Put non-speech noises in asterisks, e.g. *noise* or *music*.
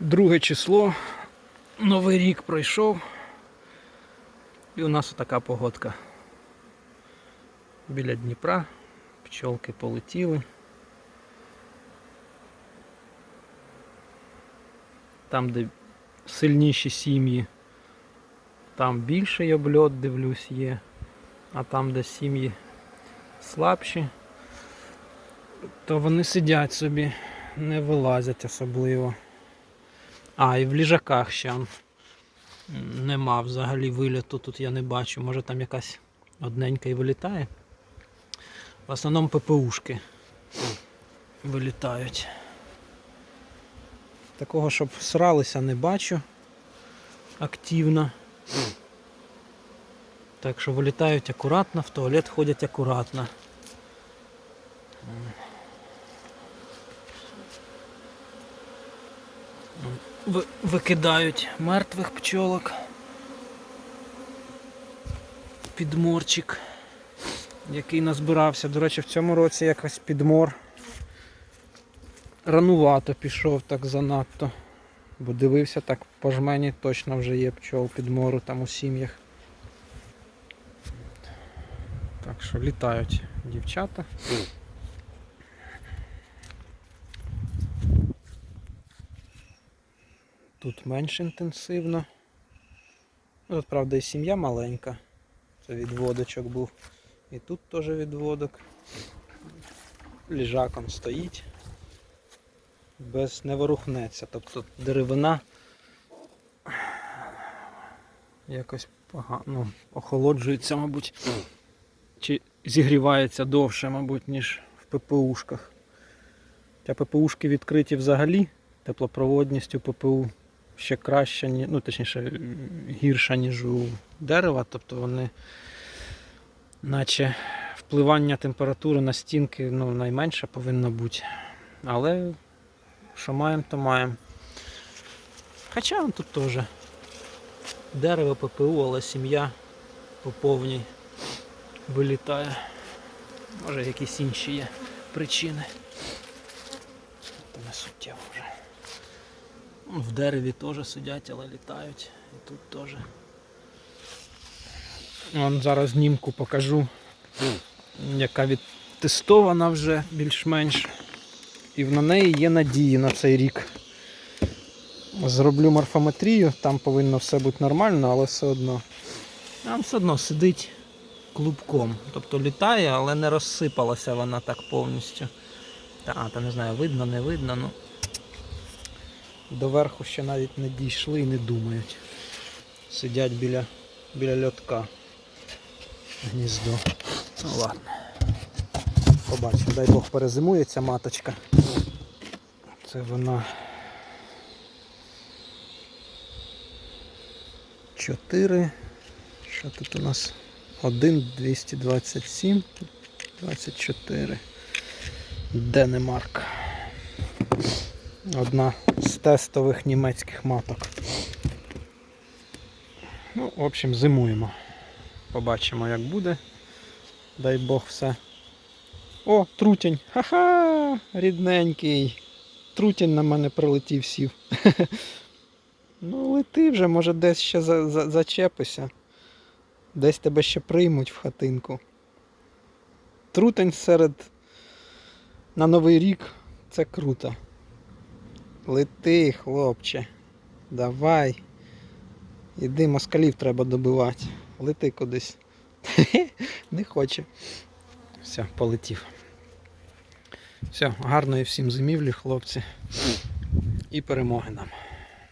Друге число. Новий рік пройшов. І у нас така погодка. Біля Дніпра. Пчолки полетіли. Там, де сильніші сім'ї, там більший обльот, дивлюсь, є. А там, де сім'ї слабші, то вони сидять собі, не вилазять особливо. А, і в ліжаках ще нема взагалі виліту, тут я не бачу. Може там якась одненька і вилітає. В основному ППУшки вилітають. Такого, щоб сралися, не бачу активно. Так що вилітають акуратно, в туалет ходять акуратно. Викидають мертвих пчолок. Підморчик, який назбирався. До речі, в цьому році якось підмор ранувато пішов так занадто. Бо дивився так по жмені точно вже є пчол підмору там у сім'ях. Так що літають дівчата. Тут менш інтенсивно. Ну, Тут, правда, і сім'я маленька. Це відводочок був. І тут теж відводок. Ліжак он стоїть. Без не ворухнеться. Тобто деревина якось погано охолоджується, мабуть. Чи зігрівається довше, мабуть, ніж в ППУшках. Та ППУшки відкриті взагалі теплопроводністю ППУ ще краще, ну точніше гірша, ніж у дерева, тобто вони наче впливання температури на стінки ну, найменше повинно бути. Але що маємо, то маємо. Хоча тут теж дерево ППУ, але сім'я по повній вилітає. Може якісь інші є причини. Це не суттєво вже. В дереві теж сидять, але літають. І тут теж. Вон зараз знімку покажу, яка відтестована вже більш-менш. І на неї є надії на цей рік. Зроблю морфометрію, там повинно все бути нормально, але все одно. Там все одно сидить клубком. Тобто літає, але не розсипалася вона так повністю. Та, та не знаю, видно, не видно, ну. До верху ще навіть не дійшли і не думають. Сидять біля, біля льотка. Гніздо. Ну ладно. Побачимо, дай Бог перезимує ця маточка. Це вона 4. Що тут у нас? 1, 227, 24. Денемарк. Одна з тестових німецьких маток. Ну, в общем, зимуємо. Побачимо, як буде. Дай Бог все. О, трутень! Ха-ха! Рідненький. Трутень на мене прилетів сів. *laughs* Ну, лети вже, може десь ще за, за, зачепися. Десь тебе ще приймуть в хатинку. Трутень серед на Новий рік це круто. Лети, хлопче. Давай. Іди, москалів треба добивати. Лети кудись. *laughs* Не хоче. Все, полетів. Все, гарної всім зимівлі, хлопці. І перемоги нам.